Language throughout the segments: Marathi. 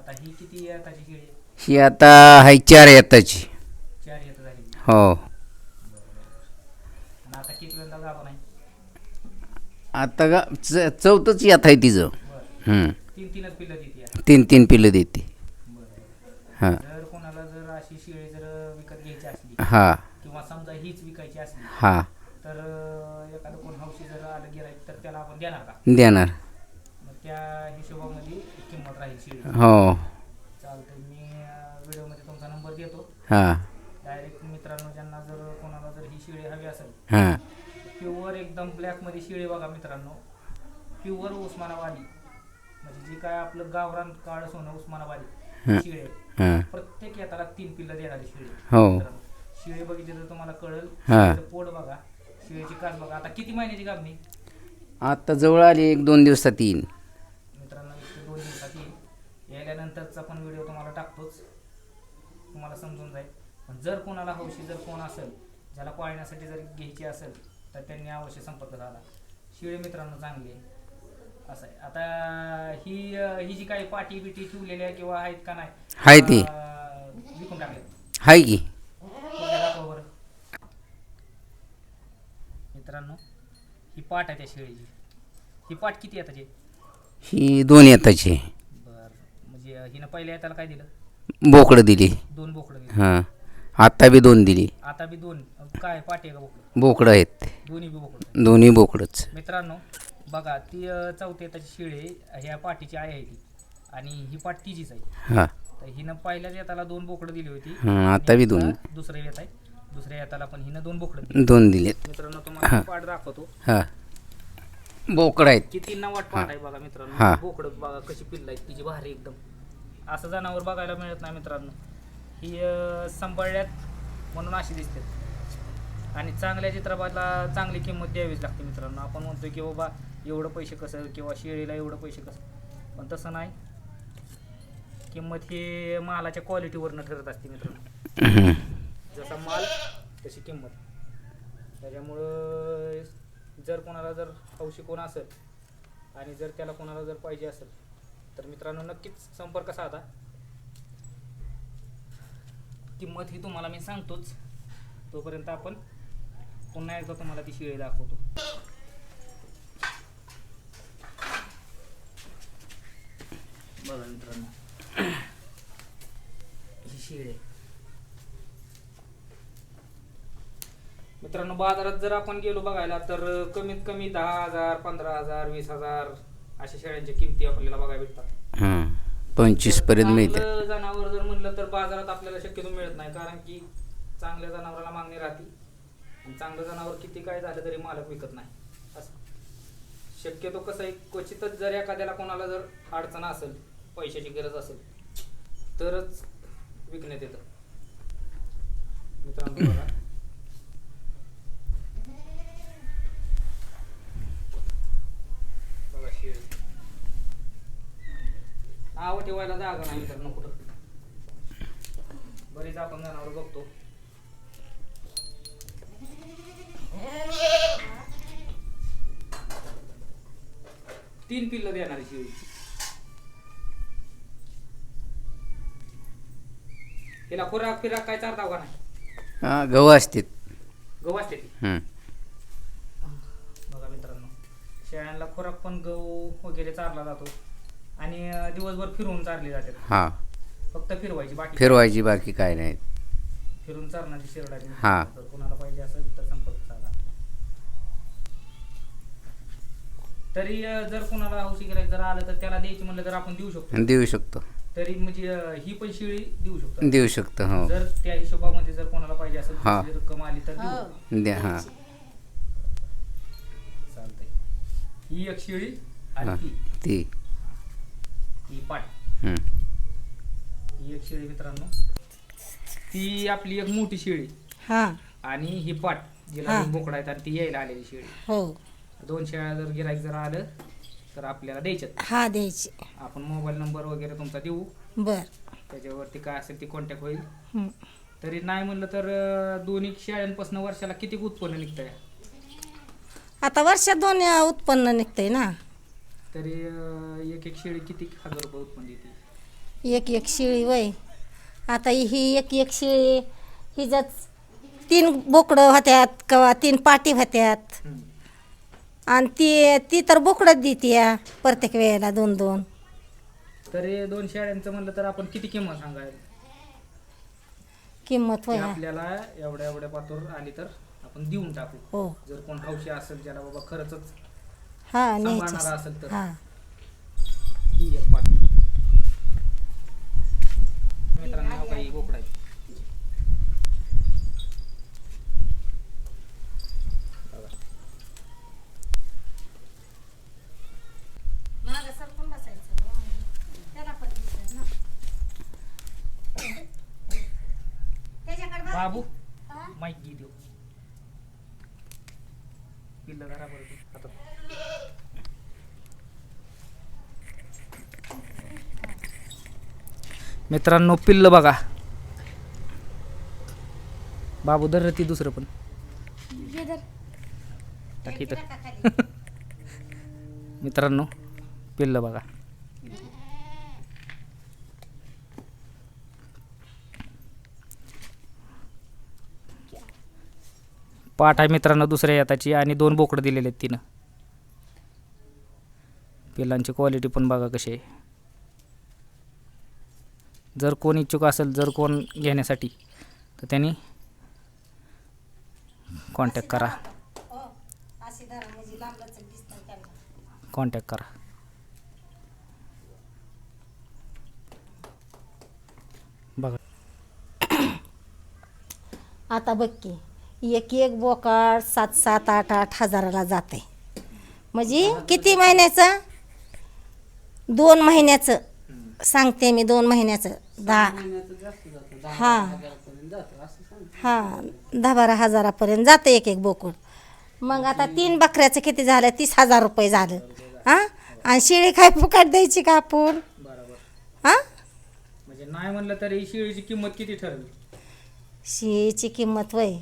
आता ही किती येताची शेळी आहे? ही आता आहे चार येताची. चार येत झाली. हो. आणि आता किती वेळा गाभा नाही? आता का च चौथंच येत आहे तिचं. बरं. हं. तीन तीनच पिल्लं देते या. तीन तीन पिल्लं देते. बरं. हां. जर कोणाला जर अशी शेळी जर विकत घ्यायची असली हां. किंवा समजा हीच विकायची असली हां. तर अं, एखादं कोण हौशी जर आलं गिराईक तर त्याला आपण देणार का? देणार मग त्या हिशोबामध्ये किंमत राहील शेळी हो. चालतंय. मी व्हिडिओमध्ये तुमचा नंबर देतो. हां. डायरेक्ट मित्रांनो ज्यांना जर कोणाला जर ही शेळी हवी असेल हां. प्युअर एकदम ब्लॅकमध्ये शेळी बघा मित्रांनो. प्युअर उस्मानाबादी. म्हणजे जी काय आपलं गावरान काळ सोनं उस्मानाबादी. शेळी. हां. प्रत्येक येताला तीन पिल्लं देणारी शेळी. हो. मित्रांनो, शेळी बघितली तर तुम्हाला कळेल. हा. शेळीचं पोट बघा. शेळीची कास बघा. आता किती महिन्याची गाभणी आता जवळ आली एक दोन दिवसात येईन मित्रांनो एक ते दोन दिवसात येईल यायल्यानंतरचा पण व्हिडिओ तुम्हाला टाकतोच. तुम्हाला समजून जाईल. पण जर कोणाला हौशी जर कोण असेल ज्याला पाळण्यासाठी जर घ्यायची असेल तर त्यांनी अवश्य संपर्क झाला शिळे मित्रांनो चांगली आहे. असं आहे. आता ही ही जी काही पाटी बिटी ठेवलेल्या आहे किंवा आहेत का नाही हाय ती. अं, विकून टाकले हाय की. बरं. मित्रांनो ही पाट आहे त्या शेळीची. ही पाट किती आहे त्याची ही दोन येताची. म्हणजे हिनं पहिल्या येताला काय दिलं? बोकडं दिली. दोन बोकडं दिली. हां. आता बी दोन दिली. आता बी दोन. काय पाटी आहे का बोकडं? बोकडं आहेत. दोन्ही बी बोकडं. दोन्ही बोकडंच. मित्रांनो बघा ती अं, चौथ्या येताची शेळी. ह्या आई आहे ती. आणि ही पाट तिचीच आहे. हां. तर हिनं पहिल्याच येताला दोन बोकडं दिली होती. हां आता बी दोन. आता दुसऱ्या येत आहे दुसऱ्या येताला पण हिनं दोन बोकडं दिली. दोन दिलेत. मित्रांनो तुम्हाला पाट दाखवतो. हां. बोकडं आहेत. किती नवाट पाट आहे बघा हा. मित्रांनो बोकडं बघा कशी पिल्ल आहेत तिची भारी एकदम. असं जनावर बघायला मिळत नाही मित्रांनो. ही अं, सांभाळल्यात म्हणून अशी दिसते. आणि चांगल्या चित्रपटाला चांगली किंमत द्यावीच लागते मित्रांनो. आपण म्हणतो की बाबा एवढं पैसे कसं किंवा शेळीला एवढं पैसे कसं? पण तसं नाही. किंमत ही मालाच्या क्वालिटीवरनं ठरत असते मित्रांनो. जसा माल तशी किंमत. त्याच्यामुळं जर कोणाला जर हौशी कोण असेल आणि जर त्याला कोणाला जर पाहिजे असेल तर मित्रांनो नक्कीच संपर्क साधा. किंमत ही तुम्हाला मी सांगतोच. तोपर्यंत आपण पुन्हा एकदा तुम्हाला ती शिळे दाखवतो. बघा मित्रांनो. ही शिळे मित्रांनो बाजारात जर आपण गेलो बघायला तर कमीत कमी दहा हजार पंधरा हजार वीस हजार अशा शेळ्यांच्या किमती आपल्याला बघायला भेटतात. हां पंचवीसपर्यंत मिळते. चांगलं जनावर जर म्हणलं तर बाजारात आपल्याला शक्यतो मिळत नाही कारण की चांगल्या जनावराला मागणी राहते. आणि चांगलं जनावर किती काय झालं तरी मालक विकत नाही. असं. शक्यतो कसं आहे क्वचितच जर एखाद्याला कोणाला जर अडचण असेल पैशाची गरज असेल तरच विकण्यात येतं. मित्रांनो बघा शेळी नाव ठेवायला जागा नाही मित्रांनो कुठं बरीच आपण जनावर बघतो. तीन पिल्ल देणारी शेळी. तिला खुराक फिराक काय चारता का नाही? हां गहू असतात गहू असते ती. बघा मित्रांनो शेळ्यांना खुराक पण गहू वगैरे चारला जातो. आणि दिवसभर फिरवून चारली जाते हां. फक्त फिरवायची बाकी फिरवायची बाकी काय नाही. फिरून चारणाची शिरडाची हा. कोणाला पाहिजे असेल तर संपर्क साधा. तरी अं, जर कोणाला हौशी गिरायक जर आलं तर त्याला द्यायची म्हणलं तर आपण देऊ शकतो. देऊ शकतो. तरी म्हणजे अं, ही पण शिळी देऊ शकतो. देऊ शकतो हो. जर त्या हिशोबामध्ये जर कोणाला पाहिजे असेल हा. तर रक्कम आली तर देऊ द्या हां. चालतंय. ही एक शिळी आणि हां. ती. ती. ही पाट हं. ही एक शेळी मित्रांनो. ती आपली एक मोठी शेळी. हा. आणि ही पाट जिला. दोन बोकडा आहेत आणि ती यायला आलेली शेळी. हो. दोन शेळ्या जर गिराईक जर आलं तर आपल्याला द्यायच्यात. हा द्यायची. आपण मोबाईल नंबर वगैरे तुमचा देऊ. बर. त्याच्यावरती काय असेल ती कॉन्टॅक्ट होईल. हं. तरी नाही म्हणलं तर अं, दोन्ही शेळ्यांपासून वर्षाला किती उत्पन्न निघतंय? आता वर्षात दोन अं, उत्पन्न निघतंय ना. तरी अं, एक एक शेळी किती हजार रुपये उत्पन्न देते? एक एक शिळी वय. आता ही एक एक शिळी हिच्यात तीन बोकडं होत्यात किंवा तीन पाटी होत्यात. हम्म. आणि ती ती तर बोकडंच देते प्रत्येक वेळेला दोन दोन. तर दोन शेळ्यांचं म्हणलं तर आपण किती किंमत सांगायला? किंमत होय आपल्याला एवढ्या एवढ्या पातूर आली तर आपण देऊन टाकू. हो. जर कोण हौशी असेल ज्याला बाबा खरंच हा सांभाळणारा न्यायचं. असेल तर. हा. ही एक पाटी मित्रांनो हा काही बोकडा आहे. बघा. बाबू माईक घे देऊ पिल्लं धरा बरं ते हातात. मित्रांनो पिल्ल बघा. बाबू धर ती दुसरं पण. टाकी तर मित्रांनो पिल्ल बघा. पाठ आहे मित्रांनो दुसऱ्या याताची आणि दोन बोकडं दिलेले आहेत तिनं. पिल्लांची क्वालिटी पण बघा कशी आहे. जर कोण इच्छुक असेल जर कोण घेण्यासाठी तर त्यांनी कॉन्टॅक्ट करा. कॉन्टॅक्ट करा. बघा. आता बघ की एक एक बोकाड सात सात आठ आठ हजाराला जाते. म्हणजे किती महिन्याचं? दोन महिन्याचं. सांगते मी दोन महिन्याचं. दहा हा. हा दहा बारा हजारापर्यंत जातं एक एक बोकड. मग आता तीन बकऱ्याचं किती झालं? तीस हजार रुपये झालं. हां? आणि शेळी काय फुकट द्यायची का आपण? हां? म्हणजे नाही म्हणलं तरी शिळीची किंमत किती ठरली? शिळीची किंमत वय.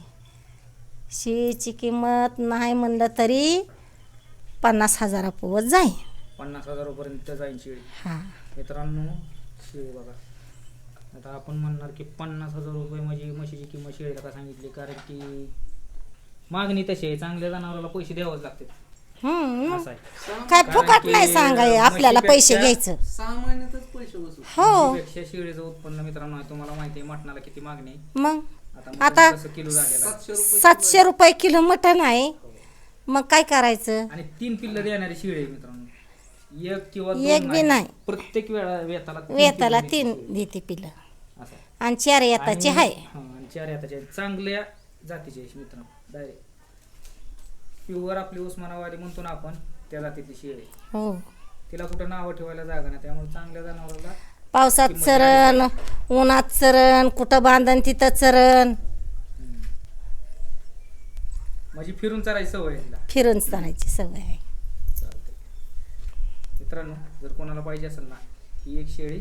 शिळीची किंमत नाही म्हणलं तरी पन्नास हजारापोवत जाईल पन्नास हजारापर्यंत जाईल शिळी. हां. मित्रांनो शिळी बघा. आता आपण म्हणणार की पन्नास हजार रुपये म्हणजे म्हशीची किंमत शिळीला का सांगितली कारण की मागणी तशी आहे. चांगल्या जनावराला पैसे द्यावंच लागते हम्म, असं आहे. काय फुकट नाही सांगाय आपल्याला पैसे घ्यायचं. सहा महिन्यातच पैसे वसूल. हो. पेक्षा शिळीचं उत्पन्न मित्रांनो आहे. तुम्हाला माहिती आहे मटणाला किती मागणी आहे. मग? आता आता- मटण कसं किलो झालेलं आहे. सातशे रुपये सातशे रुपये किलो मटण आहे. मग काय करायचं? आणि तीन पिल्लं देणारी शिळी आहे मित्रांनो. एक किंवा एक बी नाही. प्रत्येक वेळा वेताला तीन वेताला पिल्लं तीन देते पिलं शिळी. असं. आहे. आणि चार येताची आणि- आहे हा, आणि चार येताचे आहेत. चांगल्या जातीचे आहेत मित्रांनो. डायरेक्ट प्युअर आपली उस्मानावादी म्हणतो ना आपण त्या जातीची शेळी हो. तिला कुठं नावं ठेवायला जागा नाही त्यामुळे चांगल्या जनावराला पावसात चरण उन्हात चरण कुठं बांधन तिथं चरण. म्हणजे फिरून चरायची सवय आहे तिला. फिरून चालायची सवय आहे. मित्रांनो जर कोणाला पाहिजे असेल ना ही एक शेळी.